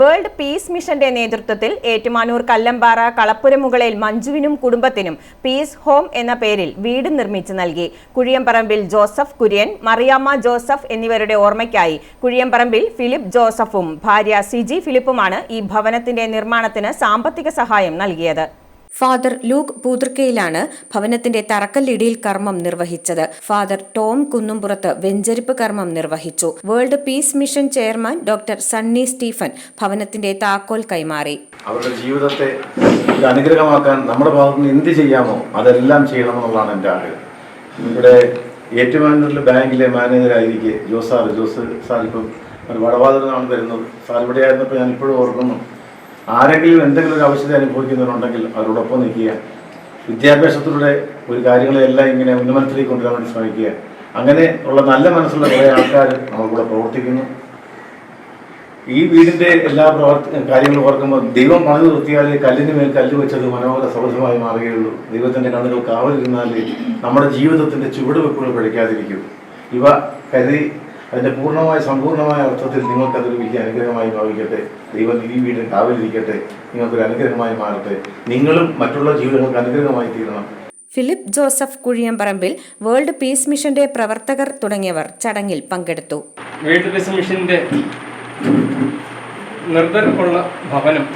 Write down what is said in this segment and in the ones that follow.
World peace മിഷന്റെ നേതൃത്വത്തിൽ ഏറ്റുമാനൂർ കല്ലമ്പാറ കളപ്പുരമുകളിൽ മഞ്ജുവിനും കുടുംബത്തിനും പീസ് ഹോം എന്ന പേരിൽ വീട് നിർമ്മിച്ചു നൽകി. കുഴിയമ്പറമ്പിൽ ജോസഫ് കുര്യൻ മറിയാമ്മ ജോസഫ് എന്നിവരുടെ ഓർമ്മയ്ക്കായി കുഴിയമ്പറമ്പിൽ ഫിലിപ്പ് ജോസഫും ഭാര്യ സിജി ഫിലിപ്പുമാണ് ഈ ഭവനത്തിന്റെ നിർമ്മാണത്തിന് സാമ്പത്തിക സഹായം നൽകിയത്. ഫാദർ ലൂക്ക് പൂതൃക്കയിലാണ് ഭവനത്തിന്റെ തറക്കല്ലിടിയിൽ കർമ്മം നിർവഹിച്ചത്. ഫാദർ ടോം കുന്നുംപുറത്ത് വെഞ്ചരിപ്പ് കർമ്മം നിർവഹിച്ചു. World peace mission chairman doctor Sunny Stephen ഭവനത്തിന്റെ താക്കോൽ കൈമാറി. അവരുടെ ജീവിതത്തെ അനുഗ്രഹമാക്കാൻ നമ്മുടെ ഭാഗത്ത് നിന്ന് എന്ത് ചെയ്യാമോ അതെല്ലാം ചെയ്യണമെന്നുള്ളതാണ് എന്റെ ആഗ്രഹം. ഇവിടെ ഏറ്റുമാനൂരിൽ ബാങ്കിലെ മാനേജറായിരിക്കെ ജോസ് സാർ ജോസ് സാർ ഇപ്പം ഒരു വടവാതിലാണ് വരുന്നത് സാർ ഇവിടെ ആയിരുന്നപ്പോൾ ഞാൻ ഇപ്പോഴും ഓർക്കുന്നു. ആരെങ്കിലും എന്തെങ്കിലും ഒരു ആവശ്യത അനുഭവിക്കുന്നവരുണ്ടെങ്കിൽ അവരോടൊപ്പം നിൽക്കുക. വിദ്യാഭ്യാസത്തിലൂടെ ഒരു കാര്യങ്ങളെല്ലാം ഇങ്ങനെ ഉന്നമനത്തിലേക്ക് കൊണ്ടുവരാൻ വേണ്ടി ശ്രമിക്കുക. അങ്ങനെ ഉള്ള നല്ല മനസ്സുള്ള കുറേ ആൾക്കാർ നമ്മൾക്കൂടെ പ്രവർത്തിക്കുന്നു. ഈ വീടിന്റെ എല്ലാ പ്രവർത്തി കാര്യങ്ങളും ഓർക്കുമ്പോൾ ദൈവം പണിത് നിർത്തിയാൽ കല്ലിന് മേൽ കല്ല് വെച്ചത് മനോഹര സൗഹൃദമായി മാറുകയുള്ളൂ. ദൈവത്തിന്റെ കണ്ണുകൾ കാവലിരുന്നാൽ നമ്മുടെ ജീവിതത്തിന്റെ ചുവടുവെപ്പുകൾ പിഴയ്ക്കാതിരിക്കും ഇവ കരുതി അതിന്റെ പൂർണമായ സമ്പൂർണമായ അർത്ഥത്തിൽ നിങ്ങൾക്കതൊരു വലിയ അനുഗ്രഹമായി ഭാവിക്കട്ടെ. ദൈവം ഈ വീടിന് കാവലിരിക്കട്ടെ. നിങ്ങൾക്കൊരു അനുഗ്രഹമായി മാറട്ടെ. നിങ്ങളും മറ്റുള്ള ജീവിതങ്ങൾക്ക് അനുഗ്രഹമായി തീരണം. Philip Joseph Kuzhiyamparambil world peace മിഷന്റെ പ്രവർത്തകർ തുടങ്ങിയവർ ചടങ്ങിൽ പങ്കെടുത്തു. വേൾഡ് പീസ് മിഷന്റെ നിർദ്ധർക്കുള്ള ഭവനം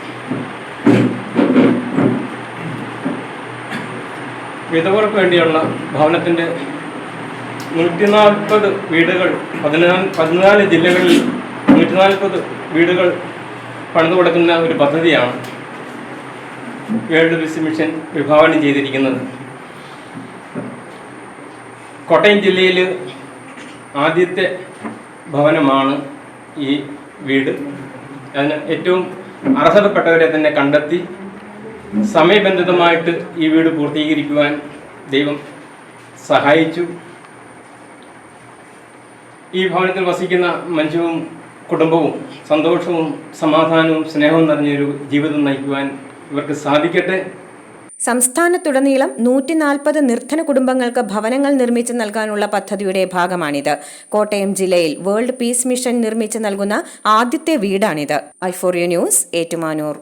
വിധവർക്ക് വേണ്ടിയുള്ള ഭവനത്തിന്റെ നൂറ്റി നാൽപ്പത് വീടുകൾ പതിനാല് പതിനാല് ജില്ലകളിൽ നൂറ്റി നാൽപ്പത് വീടുകൾ പണിതു കൊടുക്കുന്ന ഒരു പദ്ധതിയാണ് വേൾഡ് ബിസി മിഷൻ വിഭാവനം ചെയ്തിരിക്കുന്നത്. കോട്ടയം ജില്ലയിൽ ആദ്യത്തെ ഭവനമാണ് ഈ വീട്. അതിന് ഏറ്റവും അർഹതപ്പെട്ടവരെ തന്നെ കണ്ടെത്തി സമയബന്ധിതമായിട്ട് ഈ വീട് പൂർത്തീകരിക്കുവാൻ ദൈവം സഹായിച്ചു. ഈ ഭവനത്തിൽ വസിക്കുന്ന മഞ്ജുവും കുടുംബവും സന്തോഷവും സമാധാനവും സ്നേഹവും നിറഞ്ഞൊരു ജീവിതം നയിക്കുവാൻ ഇവർക്ക് സാധിക്കട്ടെ. സംസ്ഥാനത്തുടനീളം നൂറ്റി നാൽപ്പത് നിർധന കുടുംബങ്ങൾക്ക് ഭവനങ്ങൾ നിർമ്മിച്ചു നൽകാനുള്ള പദ്ധതിയുടെ ഭാഗമാണിത്. കോട്ടയം ജില്ലയിൽ വേൾഡ് പീസ് മിഷൻ നിർമ്മിച്ചു നൽകുന്ന ആദ്യത്തെ വീടാണിത്. ഐഫോറിയ ന്യൂസ് ഏറ്റുമാനൂർ.